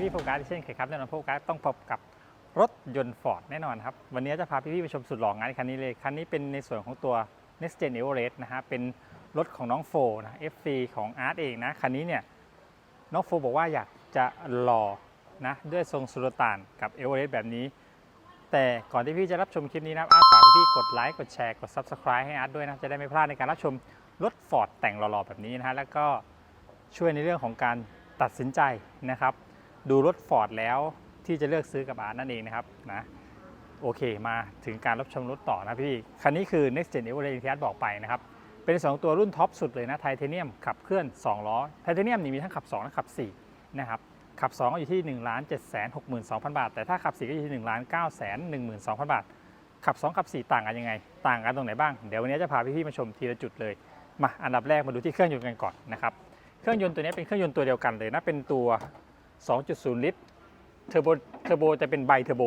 พี่พี่ๆโฟกัสเช่นเคยครับแน่นอนโฟกัสต้องพบกับรถยนต์ฟอร์ดแน่นอนครับ วันนี้จะพาพี่พี่ๆไปชมสุดหล่องานคันนี้เลย คันนี้เป็นในส่วนของตัว Next Gen Everest นะฮะเป็นรถของน้องโฟนะ FC ของอาร์ตเองนะ คันนี้เนี่ยน้องโฟบอกว่าอยากจะหล่อนะด้วยทรงสุลต่านกับเอเวอเรสต์แบบนี้ แต่ก่อนที่พี่จะรับชมคลิปนี้นะอาร์ตฝากพี่ๆกดไลค์กดแชร์กด Subscribe ให้อาร์ตด้วยนะจะได้ไม่พลาดในการรับชมรถฟอร์ดแต่งหล่อๆแบบนี้นะฮะแล้วก็ช่วยในเรื่องของการตัดสินใจนะครับ ดูรถฟอร์ดแล้วที่จะเลือกซื้อกับอาร์นั่นเองนะครับนะโอเคมาถึงการรับชมรถต่อนะพี่ คันนี้คือ Next Gen Everest ที่อาร์ตบอกไปนะครับ เป็นสองตัวรุ่นท็อปสุดเลยนะไทเทเนียมขับเคลื่อน 2 ล้อ ไทเทเนียมนี่มีทั้งขับ 2 และขับ 4 นะครับ ขับ 2 ก็อยู่ที่1 7 6 2 0 0 0 บาท แต่ถ้าขับ 4 ก็อยู่ที่ 1 9 1 2 0 0 0 บาท ขับ 2 ขับ 4 ต่างกันยังไง ต่างกันตรงไหนบ้าง เดี๋ยววันนี้จะพาพี่ๆมาชมทีละจุดเลย มาอันดับแรกมาดูที่เครื่องยนต์กันก่อนนะครับ เครื่องยนต์ตัวนี้เป็นเครื่องยนต์ตัวเดียวกันเลยนะ เป็นตัว 2.0 ลิตรเทอร์โบเทอร์โบจะเป็นไบเทอร์โบ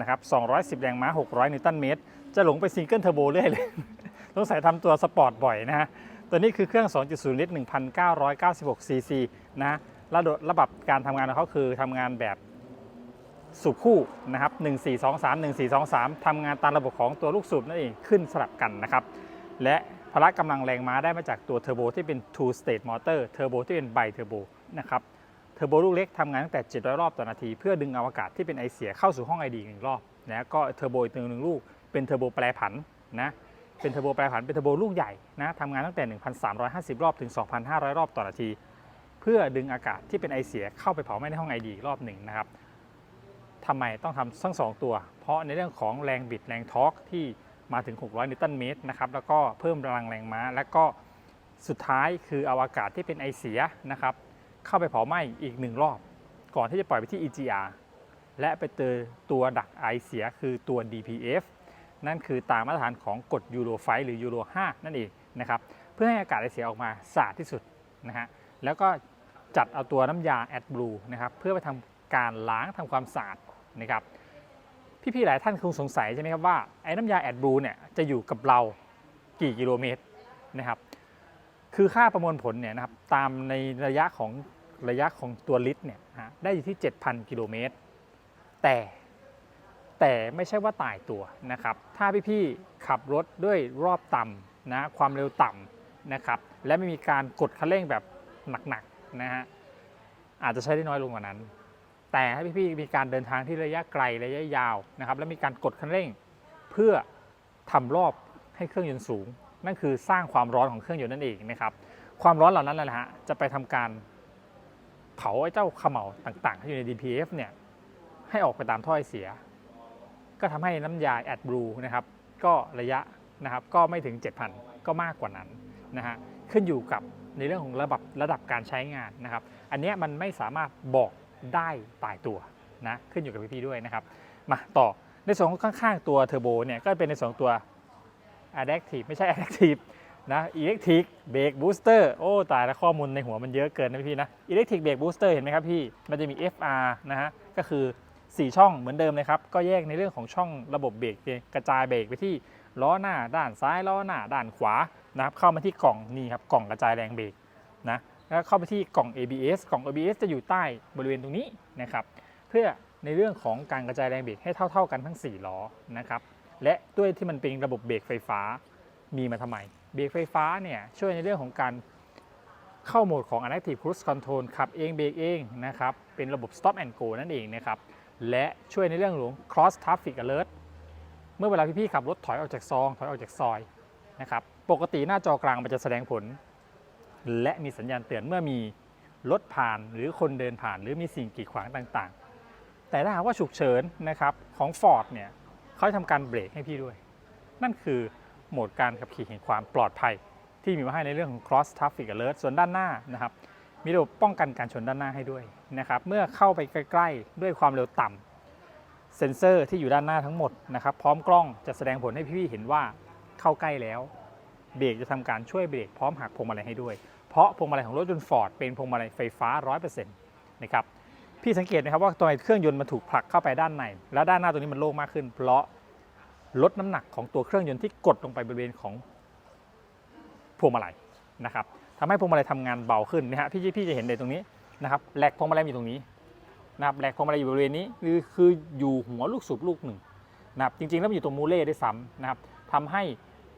นะครับ 210 แรงม้า 600 นิวตันเมตร จะหลงไปซิงเกิลเทอร์โบเรื่อยเลยต้องใส่ทำตัวสปอร์ตบ่อยนะฮะ ตัวนี้คือเครื่อง 2.0 ลิตร 1,996 ซีซีนะฮะระบบระบบการทำงานของเขาคือทำงานแบบสูบคู่นะครับ 1423 1423 ทำงานตามระบบของตัวลูกสูบนั่นเองขึ้นสลับกันนะครับ และพละกำลังแรงม้าได้มาจากตัวเทอร์โบที่เป็น two stage motor เทอร์โบที่เป็นไบเทอร์โบนะครับ เทอร์โบลูกเล็กทำงานตั้งแต่ 700 รอบต่อนาที เพื่อดึงเอาอากาศที่เป็นไอเสียเข้าสู่ห้องไอดีหนึ่งรอบนะก็เทอร์โบอีกหนึ่งลูกเป็นเทอร์โบแปรผันนะเป็นเทอร์โบแปรผันเป็นเทอร์โบลูกใหญ่นะทำงานตั้งแต่ 1,350 รอบถึง 2,500 รอบต่อนาที เพื่อดึงอากาศที่เป็นไอเสียเข้าไปเผาไหม้ในห้องไอดีรอบหนึ่งนะครับทำไมต้องทำทั้งสองตัว เพราะในเรื่องของแรงบิดแรงทอร์กที่มาถึง 600 นิวตันเมตรนะครับแล้วก็เพิ่มพลังแรงม้า และก็สุดท้ายคือเอาอากาศที่เป็นไอเสียนะครับ เข้าไปเผาไหม้อีกหนึ่งรอบ ก่อนที่จะปล่อยไปที่ EGR และไปเจอตัวดักไอเสียคือตัว DPF นั่นคือตามมาตรฐานของกฎยูโรไฟหรือยูโร5นั่นเองนะครับเพื่อให้อากาศไอเสียออกมาสะอาดที่สุดนะฮะแล้วก็จัดเอาตัวน้ำยา AdBlue นะครับเพื่อไปทำการล้างทำความสะอาดนะครับพี่ๆหลายท่านคงสงสัยใช่ไหมครับว่าไอ้น้ำยา AdBlue เนี่ยจะอยู่กับเรากี่กิโลเมตรนะครับคือค่าประมวลผลเนี่ยนะครับตามในระยะของ ระยะของตัวลิตรเนี่ยได้อยู่ที่ 7,000 กิโลเมตร แต่แต่ไม่ใช่ว่าตายตัวนะครับ ถ้าพี่ๆขับรถด้วยรอบต่ำนะความเร็วต่ำนะครับ และไม่มีการกดคันเร่งแบบหนักๆนะฮะอาจจะใช้ได้น้อยลงกว่านั้น แต่ถ้าพี่ๆมีการเดินทางที่ระยะไกลระยะยาวนะครับ และมีการกดคันเร่งเพื่อทำรอบให้เครื่องยนต์สูง นั่นคือสร้างความร้อนของเครื่องยนต์นั่นเองนะครับ ความร้อนเหล่านั้นแหละฮะจะไปทำการ เผาไอ้เจ้าขม่าต่างๆ ที่อยู่ใน DPF เนี่ยให้ออกไปตามท่อไอเสีย ก็ทำให้น้ำยาแอดบลูนะครับก็ระยะนะครับก็ไม่ถึง 7,000 ก็มากกว่านั้นนะฮะขึ้นอยู่กับในเรื่องของระดับระดับการใช้งานนะครับ อันเนี้ยมันไม่สามารถบอกได้ตายตัวนะขึ้นอยู่กับพี่ๆด้วยนะครับมาต่อในส่วนของข้างๆตัวเทอร์โบเนี่ยก็เป็นในส่วนของตัว Adaptive ไม่ใช่ Adaptive นะ Electric Brake Booster โอ้ตายแล้วข้อมูลในหัวมันเยอะเกินนะพี่นะ Electric Brake Booster เห็นไหมครับพี่ มันจะมี FR นะฮะ ก็คือ 4 ช่องเหมือนเดิมเลยครับ ก็แยกในเรื่องของช่องระบบเบรกกระจายเบรกไปที่ล้อหน้าด้านซ้ายล้อหน้าด้านขวานะครับเข้ามาที่กล่องนี่ครับกล่องกระจายแรงเบรกนะแล้วเข้าไปที่กล่อง ABS กล่อง ABS จะอยู่ใต้บริเวณตรงนี้นะครับเพื่อในเรื่องของการกระจายแรงเบรกให้เท่า ๆกันทั้ง 4 ล้อนะครับและด้วยที่มันเป็นระบบเบรกไฟฟ้ามีมาทำไม เบรกไฟฟ้าเนี่ยช่วยในเรื่องของการเข้าโหมดของ Adaptive Cruise Control ขับเองเบรกเองนะครับ เป็นระบบ Stop and Go นั่นเองนะครับ และช่วยในเรื่องของ Cross Traffic Alert เมื่อเวลาพี่ๆขับรถถอยออกจากซอง ถอยออกจากซอยนะครับ ปกติหน้าจอกลางมันจะแสดงผล และมีสัญญาณเตือนเมื่อมีรถผ่านหรือคนเดินผ่านหรือมีสิ่งกีดขวางต่างๆ แต่ถ้าหากว่าฉุกเฉินนะครับของ Ford เนี่ยเขาทำการเบรกให้พี่ด้วย นั่นคือ โหมดการขับขี่แห่งความปลอดภัย ที่มีมาให้ในเรื่องของ cross traffic alert ส่วนด้านหน้านะครับมีระบบป้องกันการชนด้านหน้าให้ด้วยนะครับเมื่อเข้าไปใกล้ๆ ด้วยความเร็วต่ำเซ็นเซอร์ที่อยู่ด้านหน้าทั้งหมดนะครับพร้อมกล้องจะแสดงผลให้พี่ๆเห็นว่าเข้าใกล้แล้วเบรกจะทำการช่วยเบรกพร้อมหักพวงมาลัยให้ด้วย เพราะพวงมาลัยของรถยนต์ฟอร์ดเป็นพวงมาลัยไฟฟ้า 100%นะครับพี่สังเกตไหมครับว่าตัวเครื่องยนต์มันถูกผลักเข้าไปด้านใน แล้วด้านหน้าตัวนี้มันโล่งมากขึ้น เพราะ ลดน้ำหนักของตัวเครื่องยนต์ที่กดลงไปบริเวณของพวงมาลัยนะครับทำให้พวงมาลัยทำงานเบาขึ้นนะฮะพี่พี่จะเห็นในตรงนี้นะครับแหลกพวงมาลัยมีตรงนี้นะครับแหลกพวงมาลัยอยู่บริเวณนี้คือคืออยู่หัวลูกสูบลูกหนึ่งนะครับจริงๆแล้วมันอยู่ตรงมูเล่ด้วยซ้ำนะครับทำให้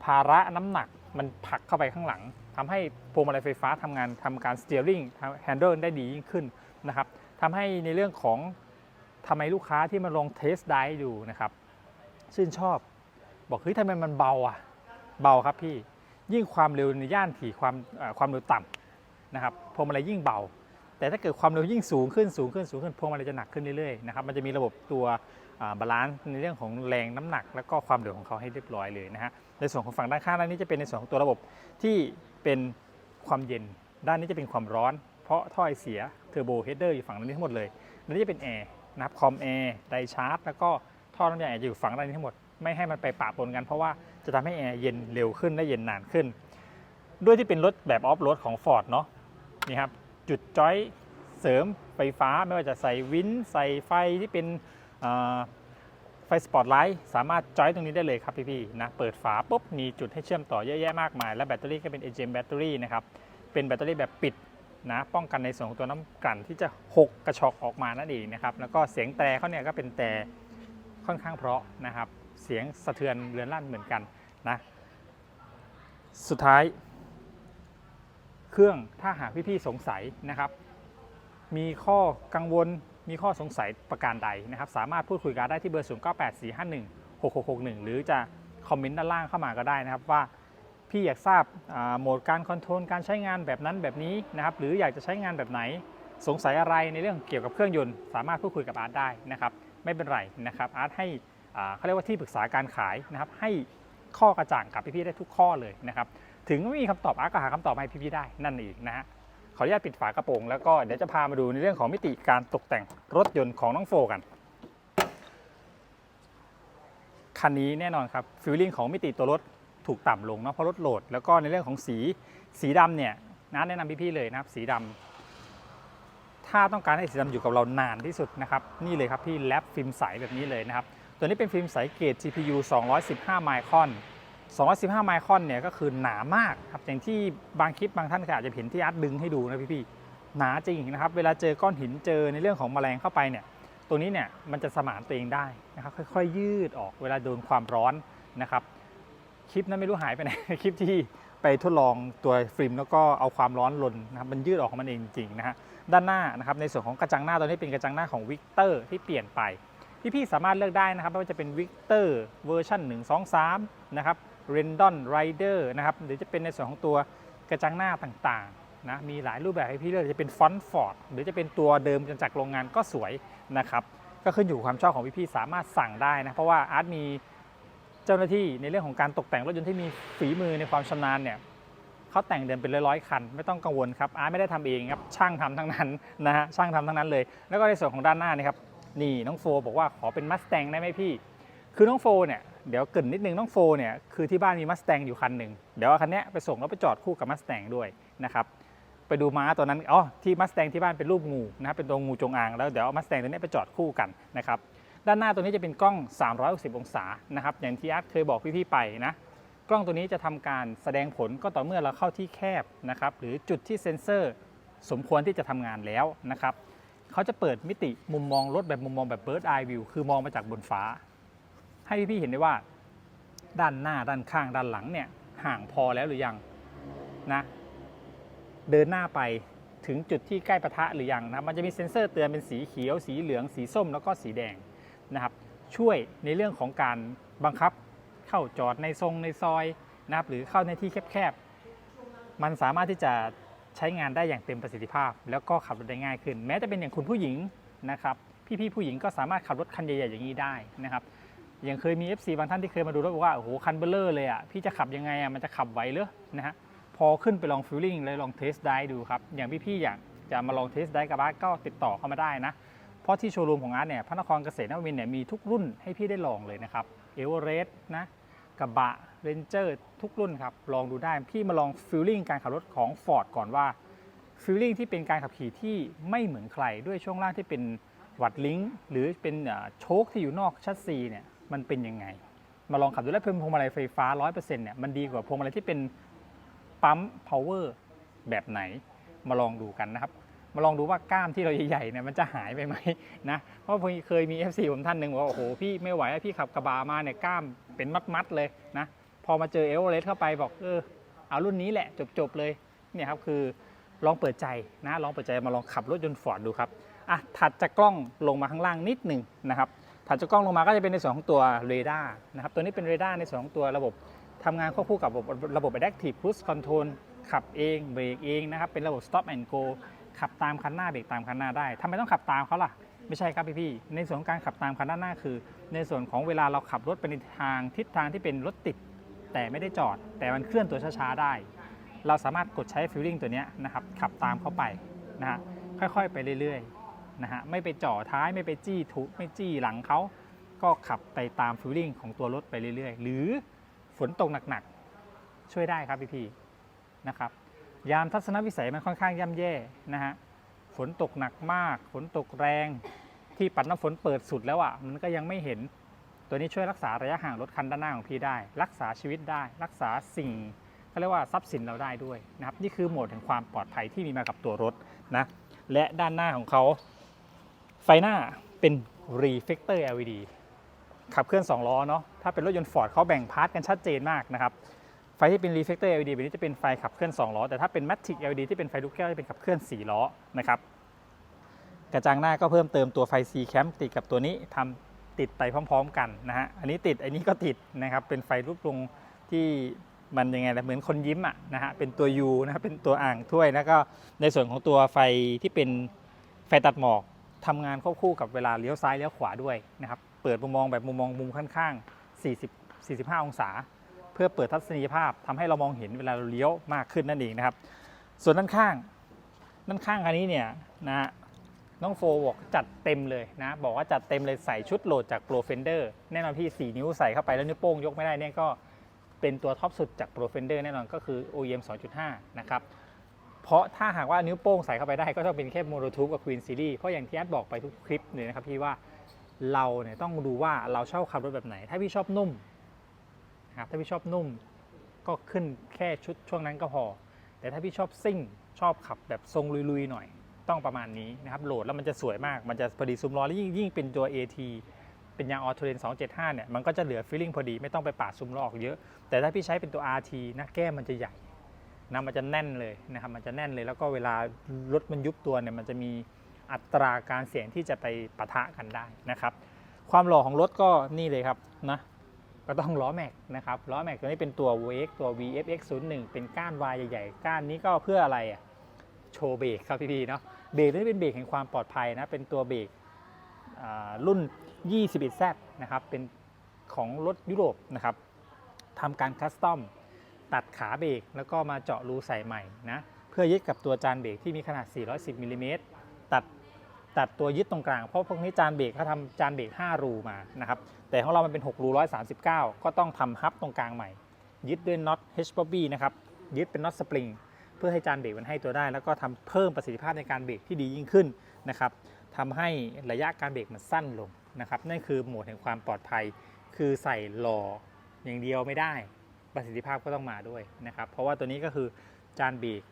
ภาระน้ำหนักมันผลักเข้าไปข้างหลังทำให้พวงมาลัยไฟฟ้าทำงานทำการ steering handle ได้ดียิ่งขึ้นนะครับทำให้ในเรื่องของทำไมลูกค้าที่มาลองเทสได้ดูนะครับชื่นชอบ บอกเฮ้ยทำไมมันเบาอะ เบาครับพี่ ยิ่งความเร็วในย่านถี่ความความเร็วต่ำนะครับพวงมาลัยยิ่งเบา แต่ถ้าเกิดความเร็วยิ่งสูงขึ้นสูงขึ้นสูงขึ้นพวงมาลัยจะหนักขึ้นเรื่อยๆนะครับมันจะมีระบบตัวบาลานซ์ในเรื่องของแรงน้ำหนัก แล้วก็ความเร็วของเขาให้เรียบร้อยเลยนะฮะในส่วนของฝั่งด้านข้างด้านนี้จะเป็นในส่วนของตัวระบบที่เป็นความเย็น ด้านนี้จะเป็นความร้อน เพราะท่อไอเสียเทอร์โบเฮดเดอร์อยู่ฝั่งนี้ทั้งหมดเลยด้านนี้จะเป็นแอร์นะครับคอมแอร์ไดชาร์จแล้วก็ท่อน้ำยาแอร์อยู่ฝั่งด้านนี้ทั้งหมด ไม่ให้มันไปปะปนกัน เพราะว่าจะทำให้แอร์เย็นเร็วขึ้นและเย็นนานขึ้น ด้วยที่เป็นรถแบบออฟโรดของ Ford เนาะนี่ครับจุดจอยเสริมไฟฟ้าไม่ว่าจะใส่วินใส่ไฟที่เป็นไฟสปอตไลท์สามารถจอยตรงนี้ได้เลยครับพี่ๆนะเปิดฝาปุ๊บมีจุดให้เชื่อมต่อเยอะแยะมากมาย และแบตเตอรี่ก็เป็น AGM แบตเตอรี่นะครับเป็นแบตเตอรี่แบบปิดนะป้องกันในส่วนของตัวน้ำกลั่นที่จะหกกระชอกออกมานั่นเองนะครับแล้วก็เสียงแต่เขาเนี่ยก็เป็นแต่ค่อนข้างเพราะนะครับ เสียงสะเทือนเรือนลั่นเหมือนกันนะสุดท้าย เครื่องถ้าหากพี่ๆสงสัยนะครับ มีข้อกังวลมีข้อสงสัยประการใดนะครับ สามารถพูดคุยกันได้ที่เบอร์ 0 9 8 4 5 1 6 6 6 1 หรือจะคอมเมนต์ด้านล่างเข้ามาก็ได้นะครับว่าพี่อยากทราบอ่าโหมดการคอนโทรลการใช้งานแบบนั้นแบบนี้นะครับ หรืออยากจะใช้งานแบบไหนสงสัยอะไรในเรื่องเกี่ยวกับเครื่องยนต์ สามารถพูดคุยกับอาร์ตได้นะครับ ไม่เป็นไรนะครับอาร์ตให้อ่า เขาเรียกว่าที่ปรึกษาการขายนะครับให้ข้อกระจ่างกับพี่ๆได้ทุกข้อเลยนะครับถึงไม่มีคำตอบอาร์ก็หาคำตอบมาให้พี่ๆได้นั่นเองนะฮะขออนุญาตปิดฝากระโปรงแล้วก็เดี๋ยวจะพามาดูในเรื่องของมิติการตกแต่งรถยนต์ของน้องโฟกันคันนี้แน่นอนครับฟิลลิ่งของมิติตัวรถถูกต่ำลงเนาะเพราะรถโหลด แล้วก็ในเรื่องของสีสีดำเนี่ยนะแนะนำพี่ๆเลยนะครับ สีดำถ้าต้องการให้สีดำอยู่กับเรานานที่สุดนะครับ นี่เลยครับพี่แลปฟิล์มใสแบบนี้เลยนะครับ ตัวนี้เป็นฟิล์มใสเกรด GPU 215 ไมครอน 215 ไมครอนเนี่ยก็คือหนามากครับ อย่างที่บางคลิปบางท่านก็อาจจะเห็นที่อาร์ตดึงให้ดูนะพี่ๆ หนาจริงนะครับ เวลาเจอก้อนหินเจอในเรื่องของแมลงเข้าไปเนี่ย ตัวนี้เนี่ยมันจะสมานตัวเองได้นะครับ ค่อยๆ ยืดออกเวลาโดนความร้อนนะครับ คลิปนั้นไม่รู้หายไปไหน คลิปที่ไปทดลองตัวฟิล์มแล้วก็เอาความร้อนลนนะครับมันยืดออกของมันเองจริงๆนะฮะ ด้านหน้านะครับในส่วนของกระจังหน้าตัวนี้เป็นกระจังหน้าของวิกเตอร์ที่เปลี่ยนไป พี่ๆสามารถเลือกได้นะครับไม่ว่าจะเป็นวิกเตอร์เวอร์ชัน1 2 3 นะครับเรนดอนไรเดอร์นะครับหรือจะเป็นในส่วนของตัวกระจังหน้าต่างๆนะมีหลายรูปแบบให้พี่เลือกจะเป็นฟอนต์ฟอร์ดหรือจะเป็นตัวเดิมจากโรงงานก็สวยนะครับก็ขึ้นอยู่ความชอบของพี่ๆสามารถสั่งได้นะเพราะว่าอาร์ตมีเจ้าหน้าที่ในเรื่องของการตกแต่งรถยนต์ที่มีฝีมือในความชำนาญเนี่ยเขาแต่งเดินเป็นร้อยๆคัน ไม่ต้องกังวลครับอาร์ตไม่ได้ทำเองครับช่างทำทั้งนั้นนะฮะช่างทำทั้งนั้นเลย แล้วก็ในส่วนของด้านหน้านี่ครับ นี่น้องโฟบอกว่าขอเป็นมัสแตงได้ไหมพี่ คือน้องโฟเนี่ยเดี๋ยวเกินนิดนึงน้องโฟเนี่ยคือที่บ้านมีมัสแตงอยู่คันหนึ่งเดี๋ยวคันนี้ไปส่งแล้วไปจอดคู่กับมัสแตงด้วยนะครับไปดูม้าตัวนั้นอ๋อที่มัสแตงที่บ้านเป็นรูปงูนะครับเป็นตัวงูจงอางแล้วเดี๋ยวเอามัสแตงตัวนี้ไปจอดคู่กันนะครับด้านหน้าตัวนี้จะเป็นกล้อง 360 องศานะครับอย่างที่อาร์ตเคยบอกพี่ๆไปนะกล้องตัวนี้จะทำการแสดงผลก็ต่อเมื่อเราเข้าที่แคบนะครับหรือจุดที่เซ็นเซอร์สมควรที่จะทำงานแล้วนะครับ เขาจะเปิดมิติมุมมองรถแบบมุมมองแบบ bird eye view คือมองมาจากบนฟ้า ให้พี่ๆเห็นได้ว่า ด้านหน้าด้านข้างด้านหลังเนี่ยห่างพอแล้วหรือยังนะเดินหน้าไปถึงจุดที่ใกล้ปะทะหรือยังนะมันจะมีเซ็นเซอร์เตือนเป็นสีเขียว สีเหลือง สีส้มแล้วก็สีแดงนะครับ ช่วยในเรื่องของการบังคับเข้าจอดในทรงในซอยนะครับหรือเข้าในที่แคบๆ มันสามารถที่จะ ใช้งานได้อย่างเต็มประสิทธิภาพ แล้วก็ขับรถได้ง่ายขึ้น แม้จะเป็นอย่างคุณผู้หญิงนะครับพี่ๆผู้หญิงก็สามารถขับรถคันใหญ่ๆอย่างนี้ได้นะครับอย่างเคยมี FC บางท่านที่เคยมาดูแล้วบอกว่าโอ้โหคันเบลเลอร์เลยอะพี่จะขับยังไงอะมันจะขับไหวหรือนะฮะพอขึ้นไปลองฟิลลิ่งเลยลองเทสได้ดูครับอย่างพี่ๆอยากจะมาลองเทสได้กับอาร์ตก็ติดต่อเข้ามาได้นะเพราะที่โชว์รูมของอาร์ตเนี่ยพระนครเกษตรนวมินเนี่ยมีทุกรุ่นให้พี่ได้ลองเลยนะครับเอเวอเรสต์นะกระบะ เรนเจอร์ทุกรุ่นครับ ลองดูได้พี่มาลองฟิลลิ่งการขับรถของ Ford ก่อนว่าฟีลลิ่งที่เป็นการขับขี่ที่ไม่เหมือนใคร ด้วยช่วงล่างที่เป็นวัดลิงก์หรือเป็นโชคที่อยู่นอกชัดซีเนี่ยมันเป็นยังไง มาลองขับดูแล้วเพิ่มพวงมาลัยไฟฟ้า 100%เนี่ยมันดีกว่าพวงมาลัยที่เป็นปั๊ม power แบบไหน มาลองดูกันนะครับ มาลองดูว่ากล้ามที่เราใหญ่ๆเนี่ยมันจะหายไปไหมนะเพราะเคยมี FC ผมท่านหนึ่งบอกว่าโอ้โหพี่ไม่ไหวพี่ขับกระบะมาเนี่ยกล้ามเป็นมัดๆเลยนะ อมาเจอเอเวอเรสต์เข้าไปบอกเออเอารุ่นนี้แหละจบๆเลยเนี่ยครับคือลองเปิดใจนะลองเปิดใจมาลองขับรถยนต์ฟอร์ดดูครับอะถัดจากกล้องลงมาข้างล่างนิดหนึ่งนะครับถัดจากกล้องลงมาก็จะเป็นในส่วนของตัวเรดาร์นะครับตัวนี้เป็นเรดาร์ในส่วนของตัวระบบทำงานควบคู่กับระบบระบบ Adaptive Cruise Control ขับเองเบรกเองนะครับเป็นระบบ Stop and Go ขับตามคันหน้าเบรกตามคันหน้าได้ทำไมต้องขับตามเขาล่ะ ไม่ใช่ครับพี่ๆในส่วนของการขับตามคันด้านหน้าคือ ในส่วนของเวลาเราขับรถไปในทางทิศทางที่เป็นรถติด แต่ไม่ได้จอด แต่มันเคลื่อนตัวช้าๆได้ เราสามารถกดใช้ฟิลลิ่งตัวนี้นะครับขับตามเข้าไปนะฮะค่อยๆไปเรื่อยๆนะฮะไม่ไปจ่อท้ายไม่ไปจี้ทุไม่จี้หลังเขาก็ขับไปตามฟิลลิ่งของตัวรถไปเรื่อยๆ หรือฝนตกหนักๆ ช่วยได้ครับพี่ๆนะครับยามทัศนวิสัยมันค่อนข้างย่ำแย่นะฮะฝนตกหนักมาก ฝนตกแรงที่ปัดน้ำฝนเปิดสุดแล้วอะมันก็ยังไม่เห็น ตัวนี้ช่วยรักษาระยะห่างรถคันด้านหน้าของพี่ได้ รักษาชีวิตได้ รักษาสิ่งเขาเรียกว่าทรัพย์สินเราได้ด้วยนะครับ นี่คือโหมดแห่งความปลอดภัยที่มีมากับตัวรถนะ และด้านหน้าของเขา ไฟหน้าเป็น reflector LED ขับเคลื่อน 2 ล้อเนาะ ถ้าเป็นรถยนต์ฟอร์ดเขาแบ่งพาร์ทกันชัดเจนมากนะครับ ไฟที่เป็น reflector LED แบบนี้จะเป็นไฟขับเคลื่อน 2 ล้อ แต่ถ้าเป็น matic LED ที่เป็นไฟลูกแก้วจะเป็นขับเคลื่อน 4 ล้อนะครับ กระจังหน้าก็เพิ่มเติมตัวไฟ C cam ติดกับตัวนี้ทำ ติดไปพร้อม ๆ กันนะฮะอันนี้ติดอันนี้ก็ติดนะครับเป็นไฟรูปทรงที่มันยังไงล่ะเหมือนคนยิ้มอะนะฮะเป็นตัว U นะครับเป็นตัวอ่างถ้วย แล้วก็ในส่วนของตัวไฟที่เป็นไฟตัดหมอกทำงานควบคู่กับเวลาเลี้ยวซ้ายเลี้ยวขวาด้วยนะครับเปิดมุมมองแบบมุมมองมุมข้างๆ40 45 องศา เพื่อเปิดทัศนียภาพทำให้เรามองเห็นเวลาเราเลี้ยวมากขึ้นนั่นเองนะครับ ส่วนด้านข้าง ด้านข้างคันนี้เนี่ยนะฮะ น้องโฟบอกจัดเต็มเลยนะ บอกว่าจัดเต็มเลยใส่ชุดโหลดจาก Pro Fender แน่นอนพี่ 4 นิ้วใส่เข้าไปแล้วนิ้วโป้งยกไม่ได้เนี่ยก็เป็นตัวท็อปสุดจาก Pro Fender แน่นอนก็คือ OEM 2.5 นะครับ เพราะถ้าหากว่านิ้วโป้งใส่เข้าไปได้ก็ต้องเป็นแค่ Mono Tube กับ Queen Series เพราะอย่างที่แอดบอกไปทุกคลิปเลยนะครับพี่ว่าเราเนี่ยต้องดูว่าเราชอบขับรถแบบไหน ถ้าพี่ชอบนุ่มนะครับถ้าพี่ชอบนุ่มก็ขึ้นแค่ชุดช่วงนั้นก็พอ แต่ถ้าพี่ชอบซิ่งชอบขับแบบทรงลุยๆหน่อย ต้องประมาณนี้นะครับโหลดแล้วมันจะสวยมากมันจะพอดีซุ้มล้อแล้วยิ่งยิ่งเป็นตัว AT เป็นยางออโตเรน275เนี่ยมันก็จะเหลือฟีลลิ่งพอดีไม่ต้องไปปาดซุ้มล้อออกเยอะ แต่ถ้าพี่ใช้เป็นตัว RT นะแก้มมันจะใหญ่นะมันจะแน่นเลยนะครับมันจะแน่นเลย แล้วก็เวลารถมันยุบตัวเนี่ยมันจะมีอัตราการเสี่ยงที่จะไปปะทะกันได้นะครับ ความหล่อของรถก็นี่เลยครับนะก็ต้องล้อแม็กนะครับล้อแม็กตัวนี้เป็นตัว VX ตัว VFX 01 เป็นก้านวายใหญ่ๆ ก้านนี้ก็เพื่ออะไรอะโชว์เบรกครับพี่ๆเนาะ เบรกนี่เป็นเบรกแห่งความปลอดภัยนะ เป็นตัวเบรกอ่ารุ่น 21Z นะครับ เป็นของรถยุโรปนะครับทำการคัสตอมตัดขาเบรกแล้วก็มาเจาะรูใส่ใหม่นะ เพื่อยึดกับตัวจานเบรกที่มีขนาด 410มิลลิเมตรตัดตัดตัวยึดตรงกลาง เพราะพวกนี้จานเบรกเขาทำจานเบรก5 รูมานะครับ แต่ของเรามันเป็น 6 รู 139 ก็ต้องทำฮับตรงกลางใหม่ ยึดด้วยน็อต H b o b b y นะครับ ยึดเป็นน็อตสปริง เพื่อให้จานเบรกมันให้ตัวได้ แล้วก็ทำเพิ่มประสิทธิภาพในการเบรกที่ดียิ่งขึ้นนะครับทำให้ระยะการเบรกมันสั้นลงนะครับนั่นคือโหมดแห่งความปลอดภัย คือใส่หล่ออย่างเดียวไม่ได้ประสิทธิภาพก็ต้องมาด้วยนะครับเพราะว่าตัวนี้ก็คือจานเบรก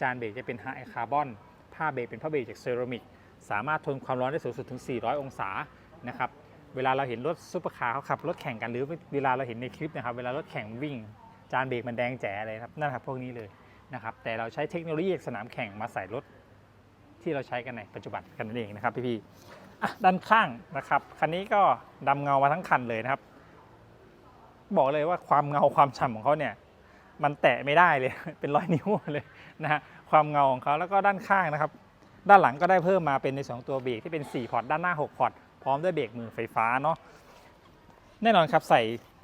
จานเบรกจะเป็นไฮคาร์บอนผ้าเบรกเป็นผ้าเบรกจากเซรามิกสามารถทนความร้อนได้สูงสุดถึง 400 องศานะครับเวลาเราเห็นรถซุปเปอร์คาร์เขาขับรถแข่งกันหรือเวลาเราเห็นในคลิปนะครับเวลารถแข่งวิ่ง จานเบรกมันแดงแจ๋เลยครับนั่นครับพวกนี้เลย นะครับแต่เราใช้เทคโนโลยีจากสนามแข่งมาใส่รถที่เราใช้กันในปัจจุบันกันนั่นเองนะครับพี่ๆด้านข้างนะครับคันนี้ก็ดำเงามาทั้งคันเลยนะครับ บอกเลยว่าความเงาความฉ่ำของเขาเนี่ยมันแตะไม่ได้เลย เป็นร้อยนิ้วเลยนะฮะความเงาของเขาแล้วก็ด้านข้างนะครับ ด้านหลังก็ได้เพิ่มมาเป็นในสองตัวเบรกที่เป็น 4 พอร์ตด้านหน้า 6 พอร์ตพร้อมด้วยเบรกมือไฟฟ้าเนาะแน่นอนครับใส่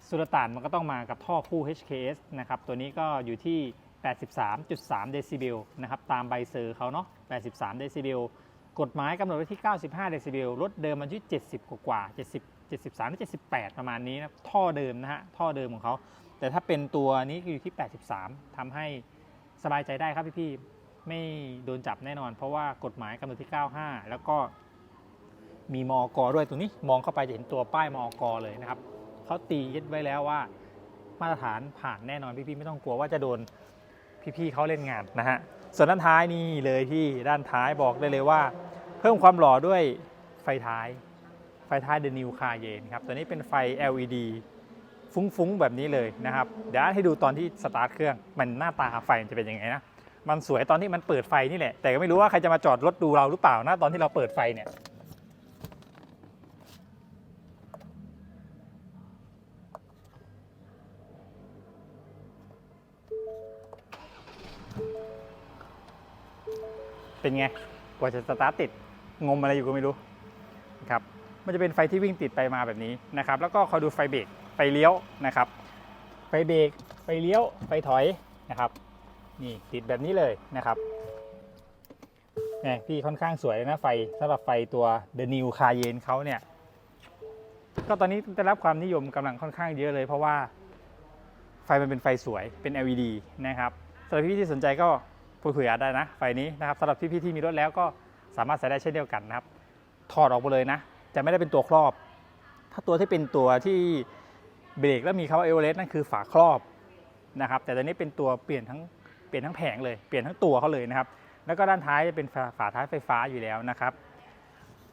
สุลต่านมันก็ต้องมากับท่อคู่ HKS นะครับตัวนี้ก็อยู่ที่ 83.3 เดซิเบลนะครับตามใบเซอร์เขาเนาะ 83 เดซิเบล กฎหมายกำหนดไว้ที่ 95 เดซิเบล รถเดิมมันที่ 70 กว่ากว่า 70 73หรือ78 ประมาณนี้นะท่อเดิมนะฮะ ท่อเดิมของเขา แต่ถ้าเป็นตัวนี้อยู่ที่ 83ทำให้สบายใจได้ครับพี่ๆ ไม่โดนจับแน่นอน เพราะว่ากฎหมายกำหนดที่ 95 แล้วก็มีมอกด้วยตรงนี้ มองเข้าไปจะเห็นตัวป้ายมอกเลยนะครับเขาตียึดไว้แล้วว่ามาตรฐานผ่านแน่นอนพี่ๆ ไม่ต้องกลัวว่าจะโดน พี่ๆเขาเล่นงานนะฮะส่วนด้านท้ายนี่เลยที่ด้านท้ายบอกได้เลยว่า เพิ่มความหล่อด้วยไฟท้าย ไฟท้าย The New Cayenne ครับตัวนี้เป็นไฟ LED ฟุ้งๆ แบบนี้เลยนะครับ เดี๋ยวให้ดูตอนที่สตาร์ทเครื่องมันหน้าตาไฟมันจะเป็นยังไงนะมันสวยตอนที่มันเปิดไฟนี่แหละแต่ก็ไม่รู้ว่าใครจะมาจอดรถดูเราหรือเปล่านะตอนที่เราเปิดไฟเนี่ย เป็นไง กว่าจะสตาร์ทติด งมอะไรอยู่ก็ไม่รู้ครับมันจะเป็นไฟที่วิ่งติดไปมาแบบนี้นะครับ แล้วก็คอยดูไฟเบรกไฟเลี้ยวนะครับ ไฟเบรกไฟเลี้ยวไฟถอยนะครับ นี่ติดแบบนี้เลยนะครับนี่พี่ค่อนข้างสวยนะไฟสำหรับไฟตัว The New Cayenne เขาเนี่ย ก็ตอนนี้ได้รับความนิยมกำลังค่อนข้างเยอะเลยเพราะว่าไฟมันเป็นไฟสวยเป็น LED นะครับสำหรับพี่ที่สนใจก็ พูดคุยกันได้นะ ไฟนี้นะครับสำหรับพี่ๆที่มีรถแล้วก็สามารถใช้ได้เช่นเดียวกันนะครับถอดออกไปเลยนะ จะไม่ได้เป็นตัวครอบ ถ้าตัวที่เป็นตัวที่เบรกแล้วมีคำว่าเอเวอเรสต์นั่นคือฝาครอบนะครับ แต่ตอนนี้เป็นตัวเปลี่ยนทั้งเปลี่ยนทั้งแผงเลยเปลี่ยนทั้งตัวเขาเลยนะครับ แล้วก็ด้านท้ายจะเป็นฝาฝาท้ายไฟฟ้าอยู่แล้วนะครับ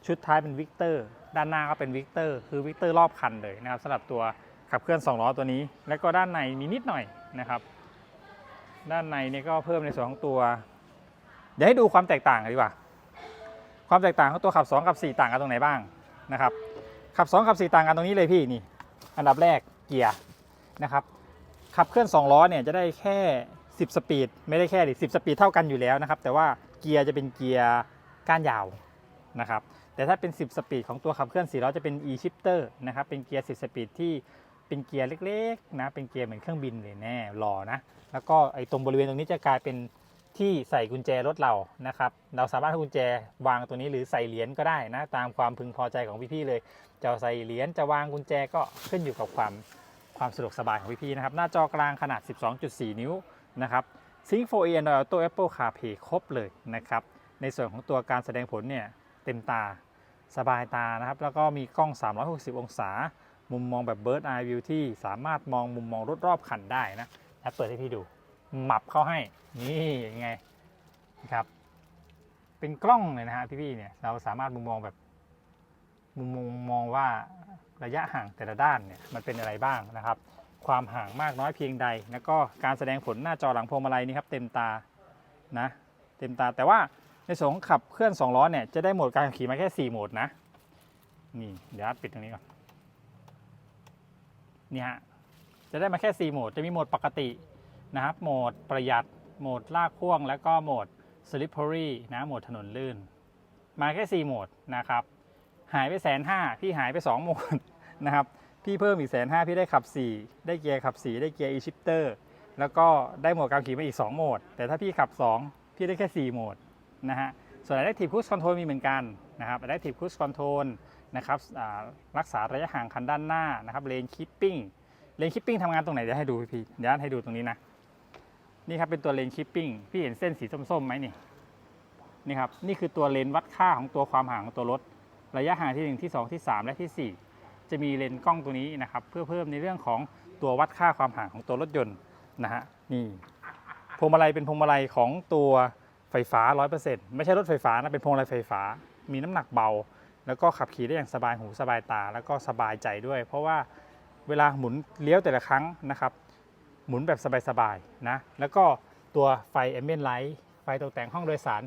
ชุดท้ายเป็นวิกเตอร์ด้านหน้าก็เป็นวิกเตอร์คือวิกเตอร์รอบคันเลยนะครับสำหรับตัวขับเคลื่อน2ล้อตัวนี้ แล้วก็ด้านในมีนิดหน่อยนะครับ ด้านในนี่ก็เพิ่มในส่วนของตัว เดี๋ยวให้ดูความแตกต่างกันดีกว่า ความแตกต่างของตัวขับ 2 กับ 4 ต่างกันตรงไหนบ้างนะครับขับ 2 กับ 4 ต่างกันตรงนี้เลยพี่นี่ อันดับแรกเกียร์นะครับขับเคลื่อน2ล้อเนี่ยจะได้แค่ 10 สปีด ไม่ได้แค่ดิ10 สปีดเท่ากันอยู่แล้วนะครับ แต่ว่าเกียร์จะเป็นเกียร์ก้านยาวนะครับ แต่ถ้าเป็น 10 สปีดของตัวขับเคลื่อน4ล้อจะเป็น e-shifter นะครับ เป็นเกียร์ 10 สปีดที่ เป็นเกียร์เล็กๆนะเป็นเกียร์เหมือนเครื่องบินเลยแน่หล่อนะแล้วก็ไอ้ตรงบริเวณตรงนี้จะกลายเป็นที่ใส่กุญแจรถเรานะครับ เราสามารถกุญแจวางตัวนี้หรือใส่เหรียญก็ได้นะ ตามความพึงพอใจของพี่ๆเลย จะใส่เหรียญจะวางกุญแจก็ขึ้นอยู่กับความความสะดวกสบายของพี่ๆนะครับ หน้าจอกลางขนาด 12.4 นิ้วนะครับซิง 4A Android Auto Apple CarPlay ครบเลยนะครับ ในส่วนของตัวการแสดงผลเนี่ยเต็มตาสบายตานะครับ แล้วก็มีกล้อง 360 องศา มุมมองแบบ Bird Eye View ที่สามารถมองมุมมองรถรอบคันได้นะแอปเปิดให้พี่ดูหมับเข้าให้ นี่ยังไงนะครับ เป็นกล้องเลยนะฮะพี่ๆเนี่ยเราสามารถมุมมองแบบ มุมมองมองว่าระยะห่างแต่ละด้านเนี่ยมันเป็นอะไรบ้างนะครับ ความห่างมากน้อยเพียงใด แล้วก็การแสดงผลหน้าจอหลังพวงมาลัยนี่ครับเต็มตานะเต็มตาแต่ว่าในส่วนของขับเคลื่อน2ล้อเนี่ยจะได้โหมดการขับขี่มาแค่ 4 โหมดนะนี่เดี๋ยวปิดตรงนี้ก่อน เนี่ฮะจะได้มาแค่ 4 โหมด จะมีโหมดปกตินะครับ โหมดประหยัด โหมดลากพ่วง แล้วก็โหมด slippery นะ โหมดถนนลื่น มาแค่ 4 โหมดนะครับ หายไปแสนห้าพี่หายไป 2 โหมดนะครับ พี่เพิ่มอีกแสนห้าพี่ได้ขับ 4 ได้เกียร์ขับ 4 ได้เกียร์ e-shifter แล้วก็ได้โหมดการขี่มาอีก 2 โหมด แต่ถ้าพี่ขับ 2 พี่ได้แค่ 4 โหมดนะฮะ ส่วน Adaptive Cruise Control มีเหมือนกันนะครับ Adaptive Cruise Control นะครับรักษาระยะห่างคันด้านหน้านะครับ Lane Keeping Lane Keeping ทำงานตรงไหนเดี๋ยวให้ดูพี่เดี๋ยวให้ดูตรงนี้นะนี่ครับเป็นตัว Lane Keeping พี่เห็นเส้นสีส้มๆไหมนี่นี่ครับนี่คือตัวเลนวัดค่าของตัวความห่างของตัวรถ ระยะห่างที่ 1 ที่ 2 ที่ 3 และที่ 4 จะมีเลนกล้องตัวนี้นะครับเพื่อเพิ่มในเรื่องของตัววัดค่าความห่างของตัวรถยนต์นะฮะนี่พวงมาลัยเป็นพวงมาลัยของตัวไฟฟ้า 100%ไม่ใช่รถไฟฟ้านะเป็นพวงมาลัยไฟฟ้า มีน้ำหนักเบา แล้วก็ขับขี่ได้อย่างสบายหูสบายตาแล้วก็สบายใจด้วย เพราะว่าเวลาหมุนเลี้ยวแต่ละครั้งนะครับ หมุนแบบสบายๆนะแล้วก็ตัวไฟแอมเบียนไลท์ไฟตกแต่งห้องโดยสาร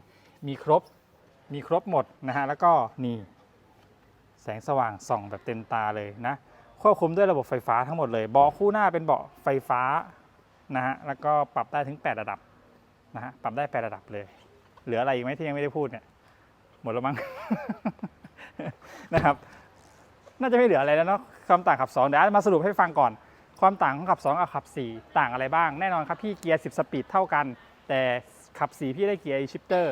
มีครบมีครบหมดนะฮะแล้วก็นี่แสงสว่างส่องแบบเต็มตาเลยนะควบคุมด้วยระบบไฟฟ้าทั้งหมดเลยเบาะคู่หน้าเป็นเบาะไฟฟ้านะฮะแล้วก็ปรับได้ถึง 8 ระดับนะฮะปรับได้ 8 ระดับเลย เหลืออะไรอีกไหมที่ยังไม่ได้พูดเนี่ยหมดแล้วมั้ง นะครับน่าจะไม่เหลืออะไรแล้วเนาะความต่างขับ2เดี๋ยวมาสรุปให้ฟังก่อน ความต่างของขับ 2 กับขับ 4 ต่างอะไรบ้าง แน่นอนครับพี่เกียร์ 10 สปีดเท่ากัน แต่ขับ 4 พี่ได้เกียร์ e-shifter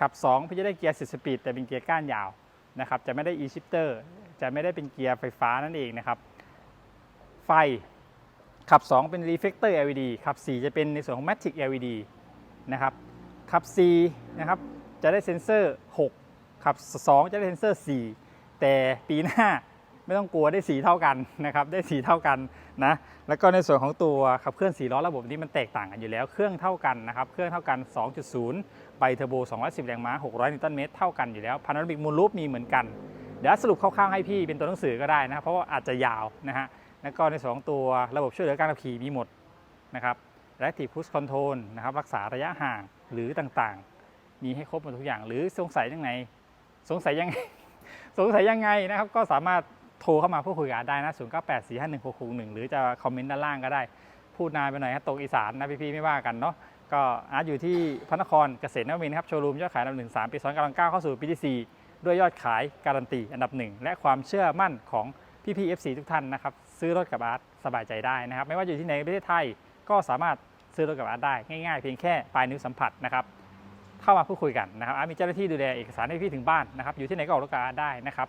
ขับ 2 พี่จะได้เกียร์ 10 สปีดแต่เป็นเกียร์ก้านยาวนะครับจะไม่ได้ e-shifter จะไม่ได้เป็นเกียร์ไฟฟ้านั่นเองนะครับไฟขับ 2 เป็น reflector LED ขับ 4 จะเป็นในส่วนของ matic LED นะครับขับ 4 นะครับจะได้เซ็นเซอร์ 6 ขับ 2 จะได้เซนเซอร์ 4 แต่ปีหน้าไม่ต้องกลัวได้สีเท่ากันนะครับได้สีเท่ากันนะแล้วก็ในส่วนของตัวขับเคลื่อน4ล้อระบบนี้มันแตกต่างกันอยู่แล้ว เครื่องเท่ากันนะครับเครื่องเท่ากัน 2.0ไบเทอร์โบ 210 แรงม้า 600 นิวตันเมตรเท่ากันอยู่แล้วพานาโรมิกมูลรูปมีเหมือนกัน เดี๋ยวสรุปคร่าวๆให้พี่เป็นตัวหนังสือก็ได้นะเพราะว่าอาจจะยาวนะฮะแล้วก็ในส่วนของตัวระบบช่วยเหลือการขับขี่มีหมดนะครับ Active Cruise Control นะครับรักษาระยะห่างหรือต่างๆ มีให้ครบหมดทุกอย่าง หรือสงสัยยังไง สงสัยยังไงสงสัยยังไงนะครับก็สามารถโทรเข้ามาพูดคุยกันได้นะ 0 9 8 4 5 1 6 6 1 หรือจะคอมเมนต์ด้านล่างก็ได้ พูดนานไปหน่อยครับตกอีสานนะพี่ๆไม่ว่ากันเนาะก็อาร์ตอยู่ที่พระนครเกษตรนวมินครับโชว์รูมยอดขายอันดับหนึ่งสามปีซ้อนกำลังก้าวเข้าสู่ปีที่สี่ด้วยยอดขายการันตีอันดับหนึ่งและความเชื่อมั่นของพี่ๆ FC ทุกท่านนะครับซื้อรถกับอาร์ตสบายใจได้นะครับ ไม่ว่าอยู่ที่ไหนในประเทศไทยก็สามารถซื้อรถกับอาร์ตได้ง่ายๆ เพียงแค่ปลายนิ้วสัมผัสนะครับ เข้ามาพูดคุยกันนะครับอาร์ตมีเจ้าหน้าที่ดูแลเอกสารให้พี่ถึงบ้านนะครับอยู่ที่ไหนก็ออกรถกับอาร์ตได้นะครับ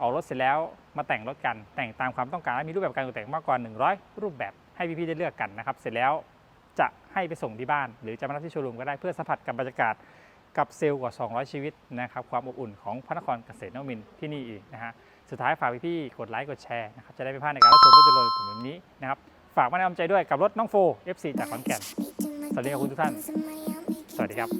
ออกรถเสร็จแล้วมาแต่งรถกัน แต่งตามความต้องการมีรูปแบบการตกแต่งมากกว่า 100 รูปแบบให้พี่ๆได้เลือกกันนะครับเสร็จแล้วจะให้ไปส่งที่บ้าน หรือจะมารับที่โชว์รูมก็ได้เพื่อสัมผัสกับบรรยากาศกับเซลล์กว่า 200 ชีวิตนะครับความอบอุ่นของพระนครเกษตรนวมินทร์ที่นี่อีกนะฮะสุดท้ายฝากพี่ๆกดไลค์กดแชร์นะครับจะได้ไม่พลาดในการรับชมรถยนต์รถแบบนี้นะครับฝากมาแนะนำใจด้วยกับรถน้องโฟ FC จากขอนแก่นสวัสดีครับคุณทุกท่าน สวัสดีครับ